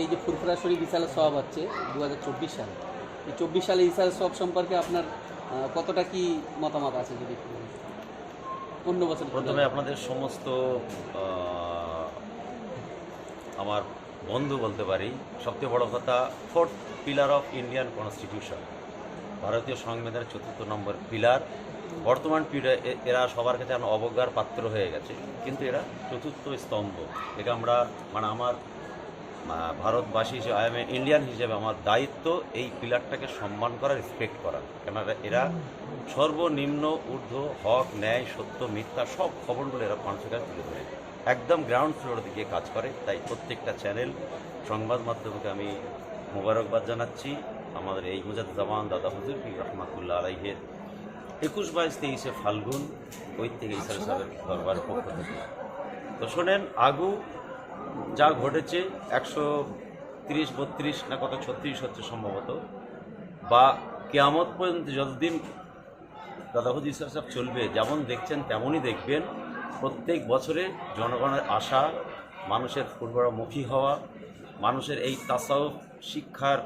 এই যে ফুরফুরা শরীফ ইসালের সব হচ্ছে দু হাজার চব্বিশ সালে। এই চব্বিশ সালে ইসালের সব সম্পর্কে আপনার কতটা কি মতামত আছে যদি অন্য বছর প্রথমে আপনাদের সমস্ত আমার বন্ধু বলতে পারি, সবচেয়ে বড় কথা fourth pillar of Indian constitution, ভারতীয় সংবিধানের চতুর্থ নম্বর পিলার। বর্তমান এরা সবার কাছে অবজ্ঞার পাত্র হয়ে গেছে, কিন্তু এরা চতুর্থ স্তম্ভ। এটা আমরা মানে আমার ভারতবাসী হিসেবে আই এম ইন্ডিয়ান হিসেবে আমার দায়িত্ব এই পিলারটাকে সম্মান করা রেসপেক্ট করা। কেননা এরা সর্বনিম্ন ঊর্ধ্ব, হক, ন্যায়, সত্য, মিথ্যা সব খবরগুলো এরা মানুষের কাছে তুলে ধরে। একদম গ্রাউন্ড ফ্লোর দিকে কাজ করে। তাই প্রত্যেকটা চ্যানেল সংবাদ মাধ্যমকে আমি মোবারকবাদ জানাচ্ছি। আমাদের এই মুজাদ জামান দাদা হুজুর পীর রহমাতুল্লাহ আলাইহের একুশ বাইশ তেইশে ফাল্গুন, ওই থেকে ইসার সাহেবের দরবারের পক্ষ থেকে। তো শোনেন, আগু যা ঘটেছে একশো তিরিশ, বত্রিশ না কত, ছত্রিশ হচ্ছে সম্ভবত। বা কেয়ামত পর্যন্ত যতদিন দাদাহুদ ইসলাম সাহেব চলবে, যেমন দেখছেন তেমনই দেখবেন প্রত্যেক বছরে জনগণের আশা, মানুষের পূর্বমুখী হওয়া, মানুষের এই তাসাউফ শিক্ষার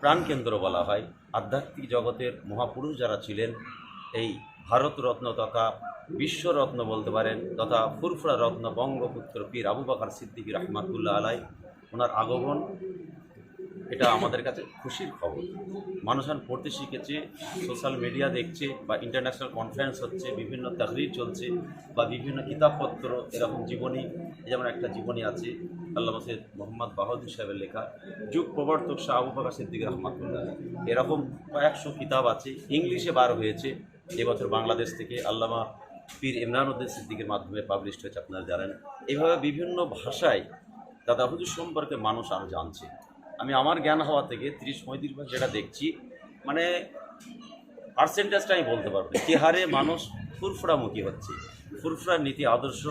প্রাণকেন্দ্র বলা হয়। আধ্যাত্মিক জগতের মহাপুরুষ যারা ছিলেন, এই ভারতরত্ন তথা বিশ্বরত্ন বলতে পারেন, তথা ফুরফুরা রত্ন বঙ্গপুত্র পীর আবু বাকার সিদ্দিকী রহমাতুল্লাহ আলাই ওনার আগমন, এটা আমাদের কাছে খুশির খবর। মানুষ এখন পড়তে শিখেছে, সোশ্যাল মিডিয়া দেখছে, বা ইন্টারন্যাশনাল কনফারেন্স হচ্ছে, বিভিন্ন তাকরির চলছে, বা বিভিন্ন কিতাবপত্র, এরকম জীবনী যেমন একটা জীবনী আছে আল্লাহ মাসেদ মোহাম্মদ বাহাদুর সাহেবের লেখা, যুগ প্রবর্তক শাহ আবু বাকর সিদ্দিক রহমাতুল্লাহ এরকম কয়েকশো কিতাব আছে, ইংলিশে বার হয়েছে, এবছর বাংলাদেশ থেকে আল্লামা পীর ইমরান উদ্দিন সিদ্দিকের মাধ্যমে পাবলিশ হয়েছে, আপনারা জানেন। এইভাবে বিভিন্ন ভাষায় দাদা হুজুর সম্পর্কে মানুষ আরও জানছে। আমি আমার জ্ঞান হওয়া থেকে তিরিশ পঁয়ত্রিশ বছর যেটা দেখছি মানে পার্সেন্টেজটা আমি বলতে পারব। কি হারে মানুষ ফুরফুরামুখী হচ্ছে। ফুরফুরার নীতি আদর্শ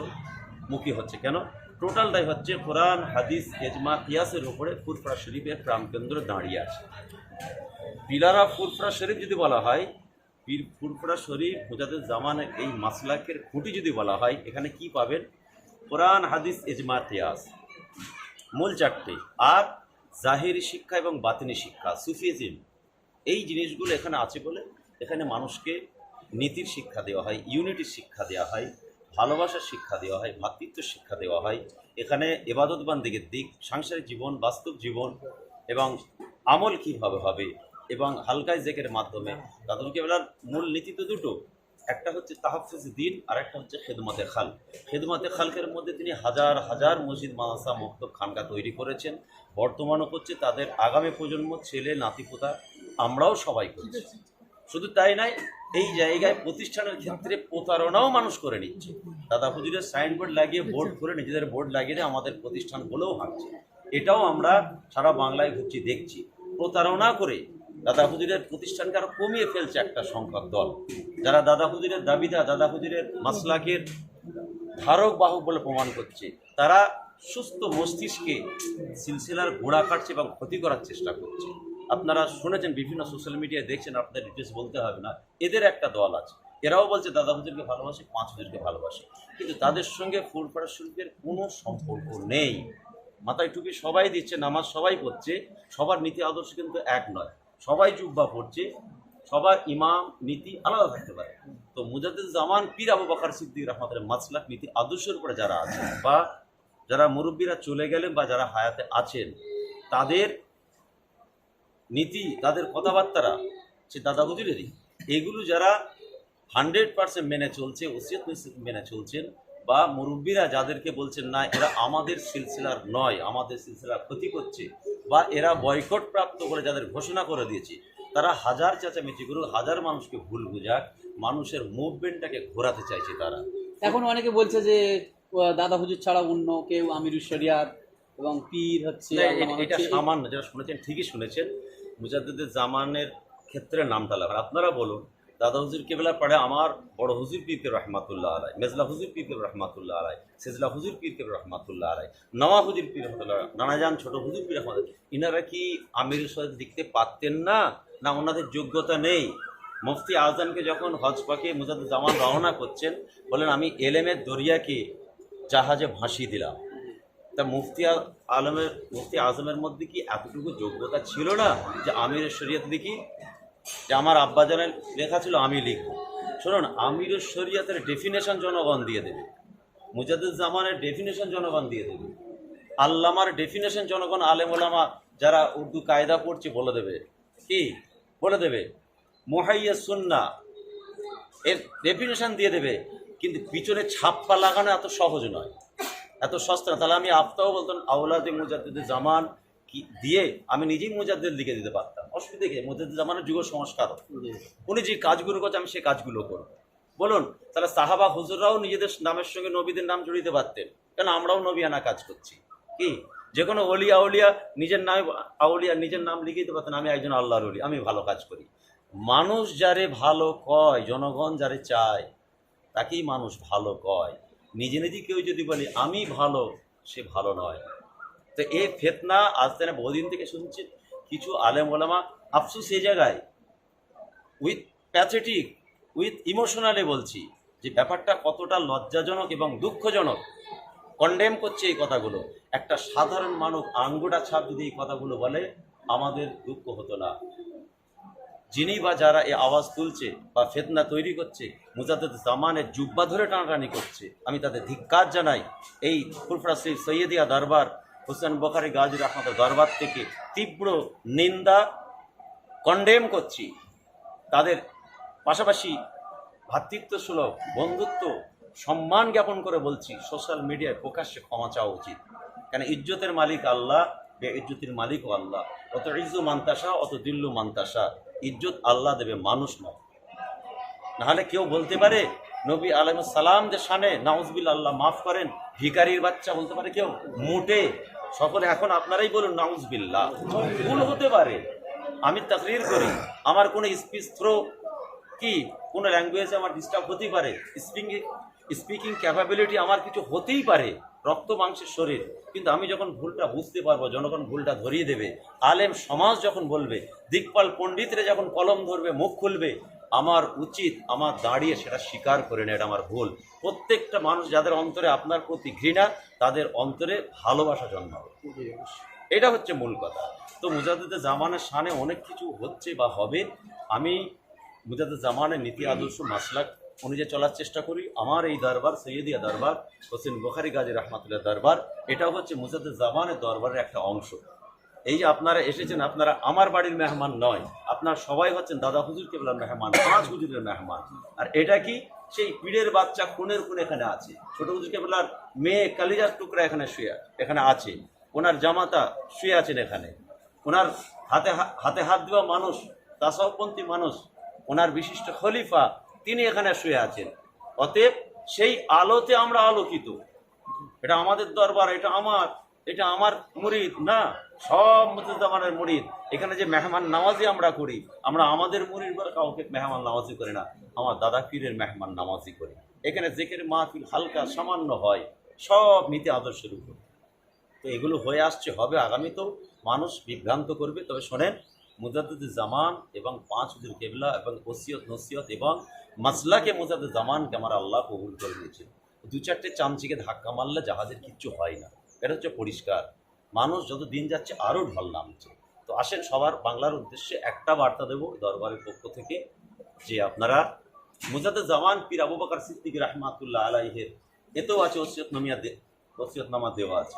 মুখী হচ্ছে। কেন? টোটালটাই হচ্ছে কোরআন, হাদিস এজমা কিয়াসের উপরে ফুরফুরা শরীফের প্রাণকেন্দ্র দাঁড়িয়ে আছে। পিলারা ফুরফুরা শরীফ যদি বলা হয় পীর ফুরফুরা শরীফ মুজাদের জামানের এই মাসলাকের খুঁটি যদি বলা হয়, এখানে কি পাবেন? কোরআন, হাদিস এজমা কিয়াস। মূল চারটে। আর জাহেরি শিক্ষা এবং বাতিনি শিক্ষা, সুফিজিম। এই জিনিসগুলো এখানে আছে বলে এখানে মানুষকে নীতির শিক্ষা দেওয়া হয়, ইউনিটির শিক্ষা দেওয়া হয়, ভালোবাসার শিক্ষা দেওয়া হয় ভ্রাতৃত্ব শিক্ষা দেওয়া হয়। এখানে এবাদতবান্দিকের দিক, সাংসারিক জীবন, বাস্তব জীবন এবং আমল কীভাবে হবে এবং হালকায় জেকের মাধ্যমে। তাদের কেবলার মূল নীতি তো দুটো। একটা হচ্ছে তাহাফিজ দিন আর একটা হচ্ছে খেদমতে খাল। খেদমতে খালকের মধ্যে তিনি হাজার হাজার মসজিদ মাদ্রাসা মুক্ত খানকা তৈরি করেছেন। বর্তমানও করছে তাদের আগামী প্রজন্ম ছেলে নাতিপোতা আমরাও সবাই করছি। শুধু তাই নাই এই জায়গায় প্রতিষ্ঠানের ক্ষেত্রে প্রতারণাও মানুষ করে নিচ্ছে। দাদা হুজুরের সাইনবোর্ড লাগিয়ে বোর্ড করে নিজেদের বোর্ড লাগিয়ে আমাদের প্রতিষ্ঠান বলেও হাঁটছে এটাও আমরা সারা বাংলায় ঘুরছি দেখছি। প্রতারণা করে দাদা হুজুরের প্রতিষ্ঠানকে আরও কমিয়ে ফেলছে একটা সংখ্যক দল। যারা দাদা হুজুরের দাবিদা দাদা হুজুরের মাসলাকের ধারক বাহক বলে প্রমাণ করছে, তারা সুস্থ মস্তিষ্কে সিলসিলার ঘোড়া কাটছে এবং ক্ষতি করার চেষ্টা করছে। আপনারা শুনেছেন, বিভিন্ন সোশ্যাল মিডিয়ায় দেখছেন, আপনাদের ডিটেলস বলতে হবে না। এদের একটা দল আছে। এরাও বলছে, দাদা হুজুরকে ভালোবাসে, পাঁচ হুজুরকে ভালোবাসে। কিন্তু তাদের সঙ্গে ফুরফারা শরীফের কোনো সম্পর্ক নেই। মাথায় টুপি সবাই দিচ্ছে, নামাজ সবাই পড়ছে, সবার নীতি আদর্শ কিন্তু এক নয়। সবাই জুব্বা পড়ছে, সবার ইমাম, নীতি আলাদা থাকতে পারে। তো মুজাদ্দিদ জামান, পীর আবু বাকার সিদ্দিক রহমতের মাসলাক নীতি আদর্শের উপরে যারা আছেন বা যারা মুরব্বীরা চলে গেলেন বা যারা হায়াতে আছেন, তাদের নীতি, তাদের কথাবার্তারা সে দাদা হুজুরেরই এগুলো যারা হান্ড্রেড পার্সেন্ট মেনে চলছে, ওসিয়ত মেনে চলছেন বা মুরব্বীরা যাদেরকে বলছেন, না, এরা আমাদের সিলসিলার নয়, আমাদের সিলসিলার ক্ষতি করছে বা এরা বয়কট প্রাপ্ত করে যাদের ঘোষণা করে দিয়েছে তারা হাজার চেঁচামেচি করুক হাজার মানুষকে ভুল বুঝাক মানুষের মুভমেন্টটাকে ঘোরাতে চাইছে তারা। এখন অনেকে বলছে যে দাদা হুজুর ছাড়া অন্য কেউ আমির শরিয়াত এবং পীর হচ্ছে এটা সামান্য যেটা শুনেছেন ঠিকই শুনেছেন। মুজাদ্দিদের জামানের ক্ষেত্রে নামটা লাগা আপনারা বলুন দাদা হুজুর কেবলা পড়ে আমার বড় হুজুর পীরকে রহমাতুল্লাহ আলাই মেজলা হুজুর পীরকে রহমাতুল্লাহ আলাই সেজলা হুজুর পীরকে রহমাতুল্লাহ আলাই নওয়া হুজুর পীর রহমতুল্লাহ নানাজান ছোট হুজুর পীর রহমত ইনারা কি আমির সৈয়দ লিখতে পারতেন না? না ওনাদের যোগ্যতা নেই? মুফতি আজমকে যখন হজ পাকে মুজাদ্দিদ জামান রওনা করছেন, বলেন, আমি এলেমের দরিয়াকে জাহাজে ভাসিয়ে দিলাম। তা মুফতি আলমের মুফতি আজমের মধ্যে কি এতটুকু যোগ্যতা ছিল না যে আমিরের শরীয়ত দেখি যে আমার আব্বাজানের লেখা ছিল, আমি লিখব। শুনুন আমিরের শরীয়তের ডেফিনেশন জনগণ দিয়ে দেবে। মুজাদুদ জামানের ডেফিনেশন জনগণ দিয়ে দেবে। আল্লামার ডেফিনেশন জনগণ আলেম ওলামা যারা উর্দু কায়দা পড়ছে, বলে দেবে। কি? বলে দেবে মোহাইয়া সুন্না এর ডেফিনেশন দিয়ে দেবে। কিন্তু পিছনে ছাপ্পা লাগানো এত সহজ নয়, এত সস্তা তাহলে আমি আপতাও বলতাম আউলাদে মুজাদ্দিদ জামান কি দিয়ে আমি নিজেই মুজাদ্দিদ লিখে দিতে পারতাম। অসুবিধা কি? জামানের যুগ সংস্কার উনি যে কাজগুলো করছে আমি সেই কাজগুলো করব। বলুন তাহলে সাহাবা হুজুররাও নিজেদের নামের সঙ্গে নবীদের নাম জড়িতে পারতেন কেন আমরাও নবী আনা কাজ করছি? কি? যে কোনো অলিয়া আউলিয়া নিজের নামে আউলিয়া নিজের নাম লিখে দিতে পারতেন আমি একজন আল্লাহর অলি আমি ভালো কাজ করি। মানুষ যারে ভালো কয় জনগণ যারে চায় তাকেই মানুষ ভালো কয়। নিজে নিজে কেউ যদি বলে আমি ভালো সে ভালো নয়। তো এই ফেতনা আজ থেকে বহুদিন থেকে শুনছি। কিছু আলেম ওলামা আফসুস এই জায়গায়। উইথ প্যাথেটিক উইথ ইমোশনালি বলছি, যে ব্যাপারটা কতটা লজ্জাজনক এবং দুঃখজনক। কন্ডেম করছে এই কথাগুলো। একটা সাধারণ মানুষ আঙ্গুটা ছাপ যদি এই কথাগুলো বলে, আমাদের দুঃখ হতো না। যিনি বা যারা এই আওয়াজ তুলছে বা ফেতনা তৈরি করছে, মুজাদ্দেদ জামানের জুব্বা ধরে টানাটানি করছে, আমি তাদের ধিক্কার জানাই। এই ফুরফরা শ্রী সৈয়দিয়া দরবার হোসেন বখারি গাজীর আহমদের দরবার থেকে তীব্র নিন্দা কন্ডেম করছি। তাদের পাশাপাশি ভ্রাতৃত্ব সুলভ বন্ধুত্ব, সম্মান জ্ঞাপন করে বলছি সোশ্যাল মিডিয়ায় প্রকাশ্যে ক্ষমা চাওয়া উচিত। কেন ইজ্জতের মালিক আল্লাহ বে ইজ্জতের মালিকও আল্লাহ। অত ইজ্জু মান্তাসা, অত দিল্লু মান্তাসা। ইজ্জত আল্লাহ দেবে মানুষ নয়। নাহলে কেউ বলতে পারে, নবী আলম সালামদের সানে নাউজবিল আল্লাহ মাফ করেন ভিকারির বাচ্চা বলতে পারে কেউ, মোটে। সকলে এখন আপনারাই বলুন, নাউজবিল্লাহ। ভুল হতে পারে। আমি তাকরির করি। আমার কোনো স্পিচ থ্রো কি? কোনো ল্যাঙ্গুয়েজে আমার ডিস্টার্ব হতেই পারে। স্পিকিং স্পিকিং ক্যাপাবিলিটি আমার কিছু হতেই পারে। রক্ত মাংসের শরীর। কিন্তু আমি যখন ভুলটা বুঝতে পারব, জনগণ ভুলটা ধরিয়ে দেবে। আলেম সমাজ যখন বলবে, দিকপাল পণ্ডিতরা যখন কলম ধরবে, মুখ খুলবে আমার উচিত আমার দাঁড়িয়ে সেটা স্বীকার করে নেয় এটা আমার ভুল। প্রত্যেকটা মানুষ যাদের অন্তরে আপনার প্রতি ঘৃণা তাদের অন্তরে ভালোবাসা জন্মাবে। এটা হচ্ছে মূল কথা। তো মুজাদ্দিদ জামানের সানে অনেক কিছু হচ্ছে বা হবে। আমি মুজাদ্দিদ জামানের নীতি আদর্শ মাসলাক অনুযায়ী চলার চেষ্টা করি। আমার এই দরবার সৈয়দিয়া দরবার হোসেন বখারি গাজী রহমাতুল্লাহ দরবার এটাও হচ্ছে মুজাদ্দিদ জামানের দরবারের একটা অংশ। এই যে আপনারা এসেছেন, আপনারা আমার বাড়ির মেহমান নয়, আপনার সবাই হচ্ছেন দাদা হুজুর কেবলার মেহমান, পাঁচ হুজুরের মেহমান। আর এটা কি? সেই পীরের বাচ্চা খুনের খুন এখানে আছে। ছোট হুজুর কেবলার মেয়ে কালিজার টুকরা এখানে শুয়ে এখানে আছে। ওনার জামাতা শুয়ে আছেন এখানে। ওনার হাতে হাতে হাত দেওয়া মানুষ তাসাউপন্থী মানুষ, ওনার বিশিষ্ট খলিফা, তিনি এখানে শুয়ে আছেন। অতএব সেই আলোতে আমরা আলোকিত। এটা আমাদের দরবার, এটা আমার এটা আমার মুরিদ, না। সব মুসলমানের মুরিদ। এখানে যে মেহমান নামাজি আমরা করি, আমরা আমাদের মুরিদ বলে কাউকে মেহমান নামাজি করি না। আমার দাদা পীরের মেহমান নামাজি করি। এখানে জেকের মাহফিল হালকা সামান্য হয়, সব নীতি আদর্শের উপর। তো এগুলো হয়ে আসছে, হবে আগামীতেও মানুষ বিভ্রান্ত করবে। তবে শোনেন, মুজাদ্দুদ জামান এবং পাঁচ হুজুর কেবলা এবং ওসিয়ত, নসিয়ত এবং মাসলাকে মুজাদ্দুদ জামানকে আমার আল্লাহ কবুল করে দিয়েছে দু চারটে চামচিকে ধাক্কা মারলে জাহাজের কিচ্ছু হয় না। এটা হচ্ছে পরিষ্কার। মানুষ যত দিন যাচ্ছে আরও ঢল নামছে। তো আসেন সবার বাংলার উদ্দেশ্যে একটা বার্তা দেব দরবারের পক্ষ থেকে যে আপনারা মুজাদ্দুদ জামান পীর আবু বকর সিদ্দিক রহমাতুল্লাহ আলাইহের এতেও আছে ওসিয়ত নামিয়া দে ওসিয়তনামা দেওয়া আছে।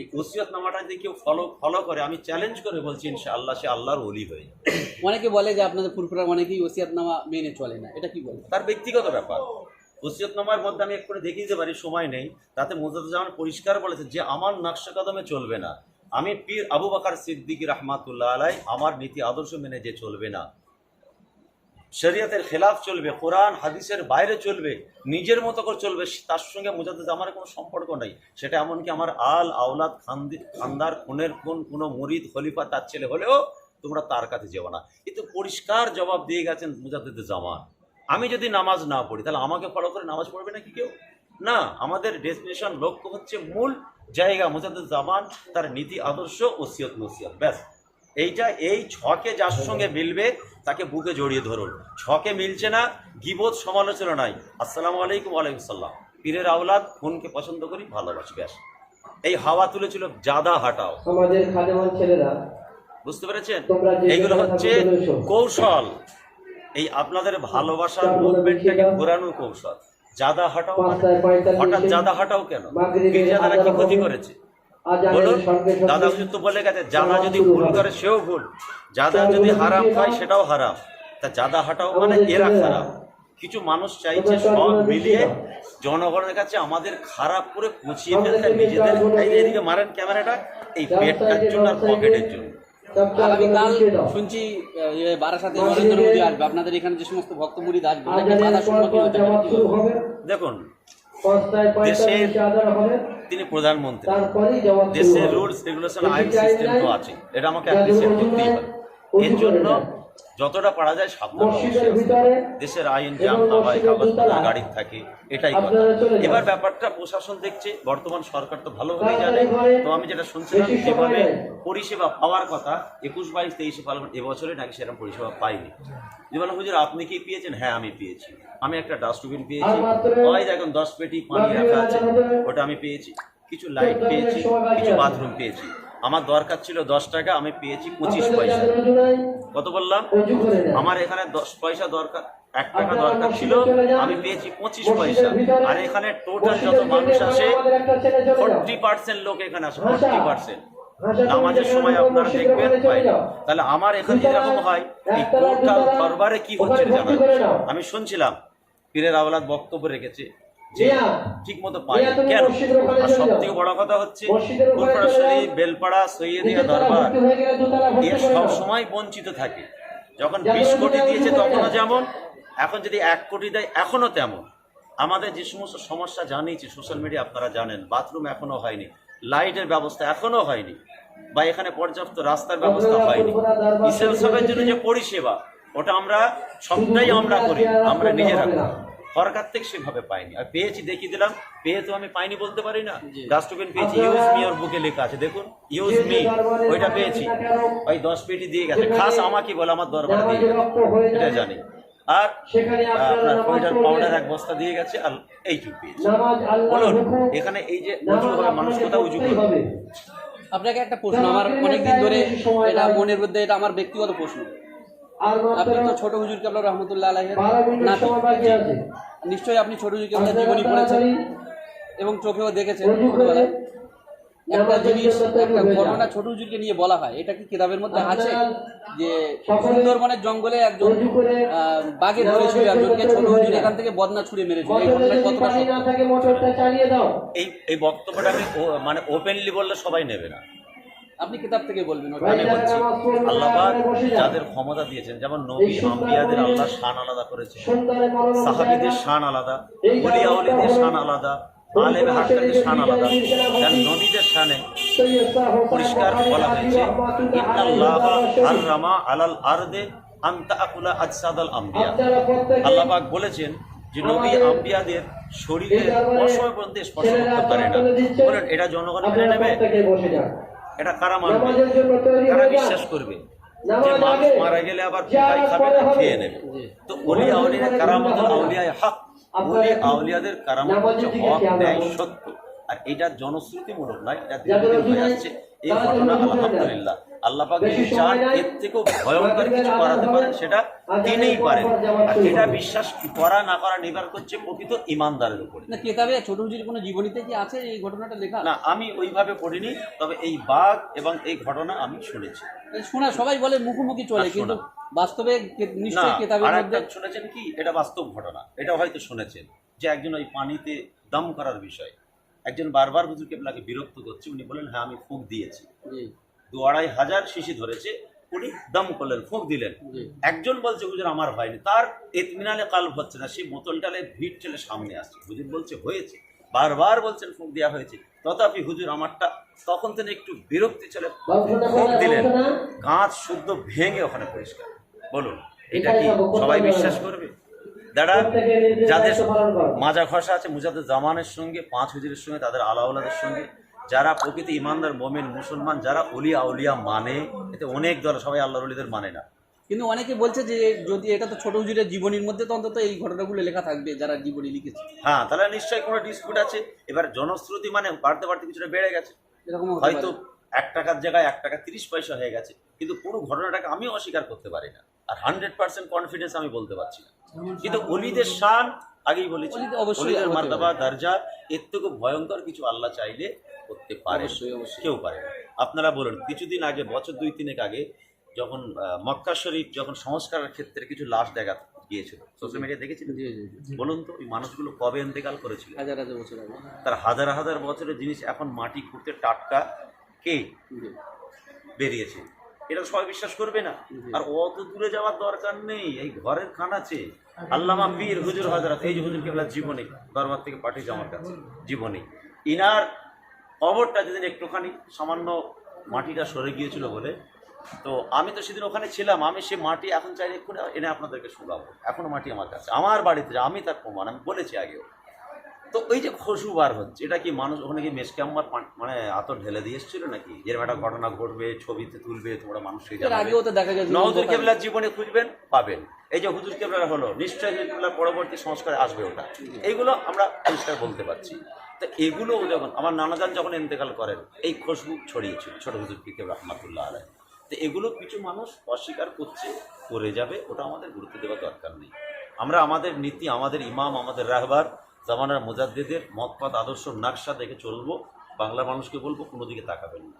এই ওসিয়তনামাটা যদি কেউ ফলো ফলো করে আমি চ্যালেঞ্জ করে বলছি ইনশাআল্লাহ সে আল্লাহর ওলি হয়ে যাবে। অনেকে বলে যে আপনাদের ফুরফুরার অনেকেই ওসিয়াতনামা মেনে চলে না এটা কি বলে তার ব্যক্তিগত ব্যাপার। ওসিয়তনামার মধ্যে আমি এক্ষুনি দেখিয়ে দিতে পারি, সময় নেই। তাতে মুজাদুজ্জামান পরিষ্কার বলেছে যে, আমার নকশা কদমে চলবে না। আমি পীর আবু বাকার সিদ্দিক রহমাতুল্লাহ আলাই, আমার নীতি আদর্শ মেনে যে চলবে না। শরীয়তের খেলাফ চলবে, কোরআন, হাদিসের বাইরে চলবে, নিজের মতো করে চলবে, তার সঙ্গে মুজাদ্দিদ আমার কোনো সম্পর্ক নেই। সেটা এমনকি আমার আল আওলাদ খান্দি খান্দার খুনের কোন কোনো মুরিদ খলিফা তার ছেলে হলেও তোমরা তার কাছে যেও না। কিন্তু পরিষ্কার জবাব দিয়ে গেছেন মুজাদ্দিদ জামান। আমি যদি নামাজ না পড়ি তাহলে আমাকে ফলো করে নামাজ পড়বে নাকি কেউ? না আমাদের ডেস্টিনেশন লক্ষ্য হচ্ছে মূল জায়গা মুজাদ্দিদ জামান তার নীতি আদর্শ ওসিয়ত নসিয়ত ব্যাস। এইটা এই ছকে যার সঙ্গে মিলবে তাকে বুকে জড়িয়ে ধরুন। ছকে মিলছে না গিবোধ সমালোচনা নাই। আসসালামু আলাইকুম ওয়ালাইকুম সাল্লাম পীরের আওলাদ খুনকে পছন্দ করি ভালোবাসি ব্যাস। এই হাওয়া তুলেছিল জাদা হাটাও। আমাদের খাদেমান ছেলেরা বুঝতে পেরেছেন? এইগুলো হচ্ছে। কৌশল। এই আপনাদের ভালোবাসার মুভমেন্টটাকে ঘোরানোর কৌশল। জাদা হাটাও মানে হঠাৎ জাদা হাটাও কেন? মাগরিবের পীরজাদারা কি ক্ষতি করেছে? বলুন দাদা হুজুর তো বলে গেছে জাদা যদি ভুল করে সেও ভুল। জাদা যদি হারাম খায় সেটাও হারাম। তা জাদা হাটাও মানে এরা খারাপ কিছু মানুষ চাইছে সব মিলিয়ে জনগণের কাছে আমাদের খারাপ করে পচিয়ে ফেলতে নিজেদের এদিকে মারেন ক্যামেরাটা এই পেটটার জন্য আর পকেটের জন্য। আগামীকাল। শুনছি বারাসাতে নরেন্দ্র মোদী আসবে। আপনাদের এখানে যে সমস্ত ভক্ত আসবে নাকি সম্মুখীন হতে হবে। দেখুন তিনি প্রধানমন্ত্রী। দেশের। রুলস রেগুলেশন আইন সিস্টেম তো আছে এটা আমাকে যাদের অ্যাপ্রিসিয়েট করতেই হবে এর জন্য। যতটা পারা যায় সাবধান দেশের আইন হয় মসজিদের কাগজ দোতলায় গাড়ি থাকে এটাই কথা। এবার ব্যাপারটা প্রশাসন দেখছে বর্তমান সরকার তো ভালোভাবেই জানে। তো আমি যেটা শুনছিলাম যেভাবে পরিষেবা পাওয়ার কথা একুশ বাইশ তেইশে পার্লামেন্ট এবছরে নাকি সেরকম পরিষেবা পাইনি। যেমন হুজুর আপনি কি পেয়েছেন? হ্যাঁ আমি পেয়েছি। আমি একটা ডাস্টবিন পেয়েছি। মাত্র ওই দশ পেটি পানি রাখা আছে ওটা আমি পেয়েছি। কিছু লাইট পেয়েছি কিছু বাথরুম পেয়েছি। আমার দরকার ছিল দশ টাকা, আমি পেয়েছি পঁচিশ পয়সা কত বললাম। আমার এখানে দশ পয়সা দরকার, এক টাকা দরকার ছিল। আমি পেয়েছি পঁচিশ পয়সা আর এখানে টোটাল যত মানুষ আসে। ফোরটি পার্সেন্ট লোক এখানে আসে। ফোরটি পার্সেন্ট নামাজের সময় আপনারা দেখবেন তাহলে আমার এখানে যেরকম হয়, এই টোটাল দরবারে কি হচ্ছে জানা। আমি শুনছিলাম, পীরের আওলাদ বক্তব্য রেখেছে যে ঠিক মতো কেন? আর সব থেকে বড় কথা হচ্ছে বেলপাড়া সৈয়দিয়া দরবার এর সব সময় বঞ্চিত থাকে। যখন বিশ কোটি দিয়েছে তখনও যেমন এখন যদি এক কোটি দেয় এখনও তেমন। আমাদের যে সমস্ত সমস্যা জানিয়েছি সোশ্যাল মিডিয়া আপনারা জানেন বাথরুম এখনও হয়নি লাইটের ব্যবস্থা এখনও হয়নি বা এখানে পর্যাপ্ত রাস্তার ব্যবস্থা হয়নি। সাহেবের জন্য যে পরিষেবা ওটা আমরা সবটাই আমরা করি আমরা নিজেরা করি। সরকার থেকে সেভাবে পাইনি। আর পেয়েছি দেখিয়ে দিলাম পেয়ে তো আমি পাইনি বলতে পারি না। ডাস্টবিন পেয়েছি ইউজ মি ওর বুকে লেখা আছে। দেখুন ইউজ মি ওইটা পেয়েছি। ওই দশ পেটি দিয়ে গেছে। খাস আমাকে বলে আমার দরবার দিয়ে। এটা। জানি। আর সেখানে আপনার নামাজ পাউডার এক বস্তা দিয়ে গেছে আর এইটুকু পেয়েছি। নামাজ বলুন এখানে এই যে মানুষ আপনাকে কোথাও উজু করবে? আপনাকে একটা প্রশ্ন আমার অনেকদিন ধরে এটা মনের মধ্যে এটা আমার ব্যক্তিগত প্রশ্ন। আপনি তো ছোট হুজুর কেবলা রহমতুল্লাহ আলাইহের বারো মিনিট নাতি। সময় বাকি আছে। নিশ্চয়ই আপনি ছোট হুজুর কেবলা জীবনী পড়েছেন এবং চোখেও দেখেছেন। ছোটবেলায় একটা জিনিস একটা ঘটনা ছোট হুজুরকে নিয়ে বলা হয়। এটা কি কিতাবের মধ্যে আছে? যে সুন্দরবনের জঙ্গলে একজন আহ, বাঘে ধরেছিল একজনকে ছোট হুজুর এখান থেকে বদনা ছুড়ে মেরেছিল। এই ঘটনায় কতটা এই এই বক্তব্যটা আমি মানে ওপেনলি বললে সবাই নেবে না। আপনি কিতাব থেকে বলবেন। আমি বলছি। আল্লাহ যাদের ক্ষমতা দিয়েছেন যেমন নবী আম্বিয়াদের আল্লাহ শান আলাদা করেছে সাহাবিদের। শান আলাদা হলো শান আলাদা আলেম হাক্কাদের শান আলাদা। কারণ নবীদের শানে পরিষ্কার বলা হয়েছে ইন্নাল্লাহা হাররামা আলাল আরদে আনতা আকুলা আজসাদাল আম্বিয়া। আপনারা আল্লাহ পাক বলেছেন যে নবী আম্বিয়াদের শরীরের অসময় পর্যন্ত স্পর্শ করতে পারে না। এটা জনগণ মেনে নেবে? এটা কারা মানবে? কারা বিশ্বাস করবে? যে মানুষ মারা গেলে আবার জানাজ খাবে না খেয়ে নেবে। তো অলি আউলিয়া কারামত আউলিয়ায় হক। অলি আউলিয়াদের কারামত হচ্ছে হক নেয় ন্যায় সত্য। আর এটা জনশ্রুতিমূলক নয় এটা দীর্ঘদিন হয়ে আসছে। এই ঘটনা আলহামদুলিল্লাহ। আল্লাহ পাক চান এর থেকেও ভয়ঙ্কর কিছু করাতে পারেন সেটা তিনিই পারেন। আর এটা বিশ্বাস করা না করা নির্ভর করছে প্রকৃত ইমানদারের উপরে। না কেতাবে ছোট হুজুর কোনো জীবনীতে কি আছে এই ঘটনাটা লেখা? না আমি ওইভাবে পড়িনি তবে এই বাঘ এবং এই ঘটনা আমি শুনেছি। শোনা সবাই বলে মুখোমুখি চলে কিন্তু বাস্তবে নিশ্চয়ই কেতাবের মধ্যে শুনেছেন কি? এটা বাস্তব ঘটনা। এটা হয়তো শুনেছেন যে একজন ওই পানিতে দম করার বিষয়। একজন বারবার হুজুর কেবলাকে বিরক্ত করছে উনি বলেন হ্যাঁ আমি ফুঁক দিয়েছি। জি। দু আড়াই হাজার শিশি ধরেছে উনি দম করলেন ফুঁক দিলেন। একজন বলছে হুজুর আমার হয়নি। তার এতমিনালে কাল হচ্ছে না সেই বোতলটালে ভিড় ঠেলে সামনে আসছে। হুজুর বলছে হয়েছে। বারবার বলছেন ফুঁক দেওয়া হয়েছে। তথাপি হুজুর আমারটা তখন তিনি একটু বিরক্তি চলে ফুঁক দিলেন? কাঁচ শুদ্ধ ভেঙে ওখানে পরিষ্কার। বলুন এটা কি সবাই বিশ্বাস করবে? দাদা যাদের। মাজা খসা আছে মুজাদের জামানের সঙ্গে পাঁচ হুজুরের সঙ্গে তাদের আলাউলাদের সঙ্গে যারা প্রকৃতি ইমানদার মোমেন মুসলমান যারা অলিয়া আউলিয়া মানে এতে অনেক দল সবাই আল্লাহর অলিদের মানে না। কিন্তু অনেকে বলছে যে যদি এটা তো ছোট হুজুরের জীবনীর মধ্যে তো অন্তত এই ঘটনাগুলো লেখা থাকবে যারা জীবনী লিখেছে। হ্যাঁ তাহলে নিশ্চয়ই কোনো ডিসপিউট আছে। এবার জনশ্রুতি মানে বাড়তে বাড়তে কিছুটা বেড়ে গেছে। এরকম হয়তো এক টাকার জায়গায় এক টাকা তিরিশ পয়সা হয়ে গেছে কিন্তু পুরো ঘটনাটাকে আমি অস্বীকার করতে পারি না। আর হান্ড্রেড পার্সেন্ট কনফিডেন্স আমি বলতে পারছি না। কিন্তু অলিদের শান আগেই বলেছি অলিদের অবশ্যই পারে। দরজা এর থেকে ভয়ঙ্কর কিছু আল্লাহ চাইলে করতে পারে। কেউ পারে না। আপনারা বলুন কিছুদিন আগে বছর দুই তিনেক আগে যখন মক্কা শরীফ যখন সংস্কারের ক্ষেত্রে কিছু লাশ দেখা গিয়েছিল সোশ্যাল মিডিয়া দেখেছিলেন? বলুন তো ওই মানুষগুলো কবে ইন্তেকাল করেছিল? হাজার হাজার বছর তার হাজার হাজার বছরের জিনিস এখন মাটি খুঁড়তে টাটকা কে? বেরিয়েছে। এটা সবাই বিশ্বাস করবে না। আর অত দূরে যাওয়ার দরকার নেই। এই ঘরের খানাচে আল্লামা পীর হুজুর হাজরত এই যে হুজুর কেবলা জীবনে, দরবার থেকে পাঠিয়েছে আমার কাছে, জীবনে। ইনার কবরটা যেদিন একটুখানি সামান্য মাটিটা সরে গিয়েছিল বলে, তো আমি তো সেদিন ওখানে ছিলাম, আমি সে মাটি এখন চাইলে এক্ষুনি এনে আপনাদেরকে শোনাবো এখনও মাটি আমার কাছে। আমার বাড়িতে আমি তার প্রমাণ, আমি বলেছি আগেও। তো ওই যে খুশবু বার হচ্ছে এটা কি মানুষ ওখানে কি মেসকে আমার মানে আতর ঢেলে দিয়ে এসেছিল নাকি? যেরকম একটা ঘটনা ঘটবে ছবিতে তুলবে তোমরা মানুষকে এর আগেও তো দেখা গেছে নওদুল কেবলার জীবনে খুঁজবেন পাবেন। এই যে হুজুর কেবলার হলো নিশ্চয়ই কেবলার পরবর্তী সংস্কারে আসবে ওটা। এইগুলো আমরা পরিষ্কার বলতে পারছি। তো এগুলো যখন আমার নানাজান যখন ইন্তেকাল করেন এই খুশবু ছড়িয়েছিল ছোট হুজুর কেবল রহমাতুল্লাহ আলাই তো এগুলো কিছু মানুষ অস্বীকার করছে করে যাবে ওটা আমাদের গুরুত্ব দেওয়ার দরকার নেই। আমরা আমাদের নীতি আমাদের ইমাম আমাদের রাহবার জামানার মুজাদ্দিদের মতপাত, আদর্শ নাকশা দেখে চলবো বাংলা মানুষকে বলব, কোনো দিকে তাকাবেন না।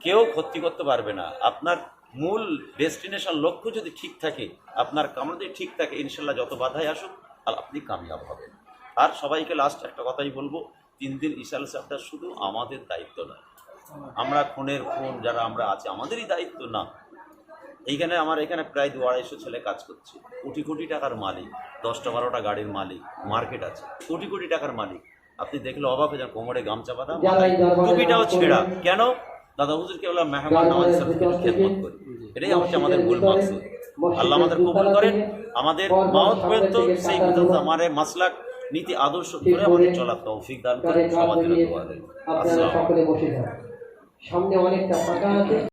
কেউ ক্ষতি করতে পারবে না। আপনার মূল ডেস্টিনেশন লক্ষ্য যদি ঠিক থাকে, আপনার কামনা যদি ঠিক থাকে, ইনশাল্লাহ যত বাধাই আসুক, আর আপনি কামিয়াব হবেন। আর সবাইকে লাস্ট একটা কথাই বলব, তিন দিন ইশাল সাহেবটা শুধু আমাদের দায়িত্ব নয়। আমরা খুনের খুন, যারা আমরা আছি, আমাদেরই দায়িত্ব না। এইখানে আমার এখানে প্রায় দু আড়াইশো ছেলে কাজ করছে। কোটি কোটি টাকার মালিক দশটা বারোটা গাড়ির মালিক মার্কেট আছে। কোটি কোটি টাকার মালিক। আপনি দেখলে অবাক হয়ে যান কোমরে গামছা বাঁধা টুপিটাও ছেঁড়া। কেন? দাদা হুজুর কেবল মেহমান নামাজ খেদমত করি। এটাই হচ্ছে আমাদের মূল মাকসুদ। আল্লাহ আমাদের কবুল করেন। আমাদের মাউথ পর্যন্ত সেই পর্যন্ত আমার মাসলাক নীতি আদর্শ ধরে আমাদের চলার তৌফিক দান করেন সমাজের। সকলে বসে সামনে অনেকটা ফাঁকা আছে।